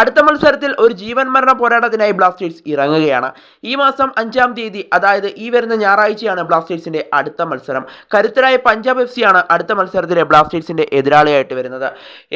അടുത്ത മത്സരത്തിൽ ഒരു ജീവൻ മരണ പോരാട്ടത്തിനായി ബ്ലാസ്റ്റേഴ്സ് ഇറങ്ങുകയാണ്. ഈ മാസം അഞ്ചാം തീയതി അതായത് ഈ വരുന്ന ഞായറാഴ്ചയാണ് ബ്ലാസ്റ്റേഴ്സിന്റെ അടുത്ത മത്സരം. കരുത്തരായ പഞ്ചാബ് എഫ് സിയാണ് അടുത്ത മത്സരത്തിലെ ബ്ലാസ്റ്റേഴ്സിന്റെ എതിരാളിയായിട്ട് വരുന്നത്.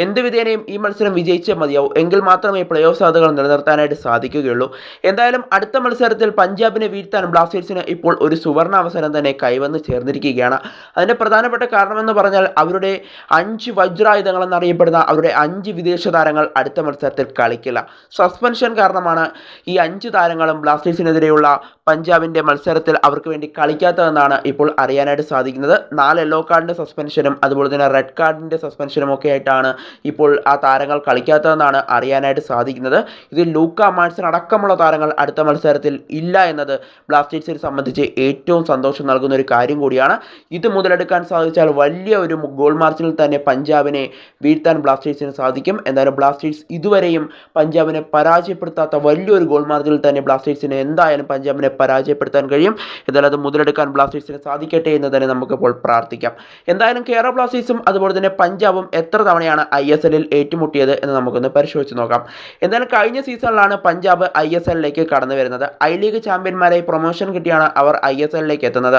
എന്ത് വിധേനയും ഈ മത്സരം വിജയിച്ചേ മതിയാവും. എങ്കിൽ മാത്രമേ പ്ലേ ഓഫ് സാധ്യതകൾ നിലനിർത്താനായിട്ട് സാധിക്കുകയുള്ളൂ. എന്തായാലും അടുത്ത മത്സരത്തിൽ പഞ്ചാബിനെ വീഴ്ത്താൻ ബ്ലാസ്റ്റേഴ്സിന് ഇപ്പോൾ ഒരു സുവർണ അവസരം തന്നെ കൈവന്ന് ചേർന്നിരിക്കുകയാണ്. അതിന്റെ പ്രധാനപ്പെട്ട കാരണമെന്ന് പറഞ്ഞാൽ അവരുടെ അഞ്ച് വജ്രായുധങ്ങൾ എന്നറിയപ്പെടുന്ന അവരുടെ അഞ്ച് വിദേശ താരങ്ങൾ അടുത്ത മത്സരത്തിൽ കളിക്കില്ല. സസ്പെൻഷൻ കാരണമാണ് ഈ അഞ്ച് താരങ്ങളും ബ്ലാസ്റ്റേഴ്സിനെതിരെയുള്ള പഞ്ചാബിന്റെ മത്സരത്തിൽ അവർക്ക് വേണ്ടി കളിക്കാത്തതെന്നാണ് ഇപ്പോൾ അറിയാനായിട്ട് സാധിക്കുന്നത്. നാല് യെല്ലോ കാർഡിന്റെ സസ്പെൻഷനും അതുപോലെ തന്നെ റെഡ് കാർഡിന്റെ സസ്പെൻഷനും ഒക്കെ ആയിട്ടാണ് ഇപ്പോൾ ആ താരങ്ങൾ കളിക്കാത്തതെന്നാണ് അറിയാനായിട്ട് സാധിക്കുന്നത്. ഇതിൽ ലൂക്ക മാൻസൺ അടക്കമുള്ള താരങ്ങൾ അടുത്ത മത്സരത്തിൽ ഇല്ല എന്നത് ബ്ലാസ്റ്റേഴ്സിനെ സംബന്ധിച്ച് ഏറ്റവും സന്തോഷം നൽകുന്ന ഒരു കാര്യം കൂടിയാണ്. ഇത് മുതലെടുക്കാൻ സാധിച്ചാൽ വലിയ ഒരു ഗോൾ മാർച്ചിൽ തന്നെ പഞ്ചാബിനെ വീഴ്ത്താൻ ബ്ലാസ്റ്റേഴ്സിന് സാധിക്കും. എന്തായാലും ബ്ലാസ്റ്റേഴ്സ് ഇതുവരെയും പഞ്ചാബിനെ പരാജയപ്പെടുത്താത്ത വലിയൊരു ഗോൾ മാർജിനിൽ തന്നെ ബ്ലാസ്റ്റേഴ്സിന് എന്തായാലും പഞ്ചാബിനെ പരാജയപ്പെടുത്താൻ കഴിയും. എന്തായാലും അത് മുതലെടുക്കാൻ ബ്ലാസ്റ്റേഴ്സിന് സാധിക്കട്ടെ എന്ന് തന്നെ നമുക്കിപ്പോൾ പ്രാർത്ഥിക്കാം. എന്തായാലും കേരള ബ്ലാസ്റ്റേഴ്സും അതുപോലെ തന്നെ പഞ്ചാബും എത്ര തവണയാണ് ഐ എസ് എല്ലിൽ ഏറ്റുമുട്ടിയത് എന്ന് നമുക്കൊന്ന് പരിശോധിച്ച് നോക്കാം. എന്തായാലും കഴിഞ്ഞ സീസണിലാണ് പഞ്ചാബ് ഐ എസ് എല്ലിലേക്ക് കടന്നു വരുന്നത്. ഐ ലീഗ് ചാമ്പ്യന്മാരായി പ്രൊമോഷൻ കിട്ടിയാണ് അവർ ഐ എസ് എല്ലിലേക്ക് എത്തുന്നത്.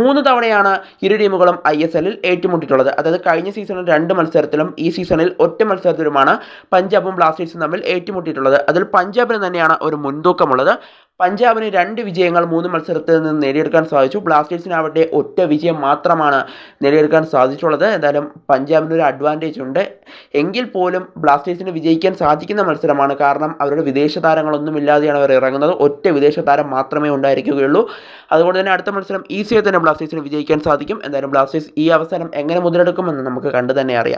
മൂന്ന് തവണയാണ് ഇരു ടീമുകളും ഐ എസ് എല്ലിൽ ഏറ്റുമുട്ടിയിട്ടുള്ളത്. അതായത് കഴിഞ്ഞ സീസണിൽ രണ്ട് മത്സരത്തിലും ഈ സീസണിൽ ഒറ്റ മത്സരത്തിലുമാണ് പഞ്ചാബും ബ്ലാസ്റ്റേഴ്സും തമ്മിൽ ഏറ്റുമുട്ടിയിട്ടുള്ളത്. അതിൽ പഞ്ചാബിന് തന്നെയാണ് ഒരു മുൻതൂക്കമുള്ളത്. പഞ്ചാബിന് രണ്ട് വിജയങ്ങൾ മൂന്ന് മത്സരത്തിൽ നിന്ന് നേടിയെടുക്കാൻ സാധിച്ചു. ബ്ലാസ്റ്റേഴ്സിനാവട്ടെ ഒറ്റ വിജയം മാത്രമാണ് നേടിയെടുക്കാൻ സാധിച്ചുള്ളത്. എന്തായാലും പഞ്ചാബിന് ഒരു അഡ്വാന്റേജ് ഉണ്ട്. എങ്കിൽ പോലും ബ്ലാസ്റ്റേഴ്സിന് വിജയിക്കാൻ സാധിക്കുന്ന മത്സരമാണ്. കാരണം അവരുടെ വിദേശ താരങ്ങളൊന്നും ഇല്ലാതെയാണ് അവർ ഇറങ്ങുന്നത്. ഒറ്റ വിദേശ താരം മാത്രമേ ഉണ്ടായിരിക്കുകയുള്ളൂ. അതുകൊണ്ട് തന്നെ അടുത്ത മത്സരം ഈസിയായി തന്നെ ബ്ലാസ്റ്റേഴ്സിന് വിജയിക്കാൻ സാധിക്കും. എന്തായാലും ബ്ലാസ്റ്റേഴ്സ് ഈ അവസരം എങ്ങനെ മുതലെടുക്കുമെന്ന് നമുക്ക് കണ്ടു തന്നെ അറിയാം.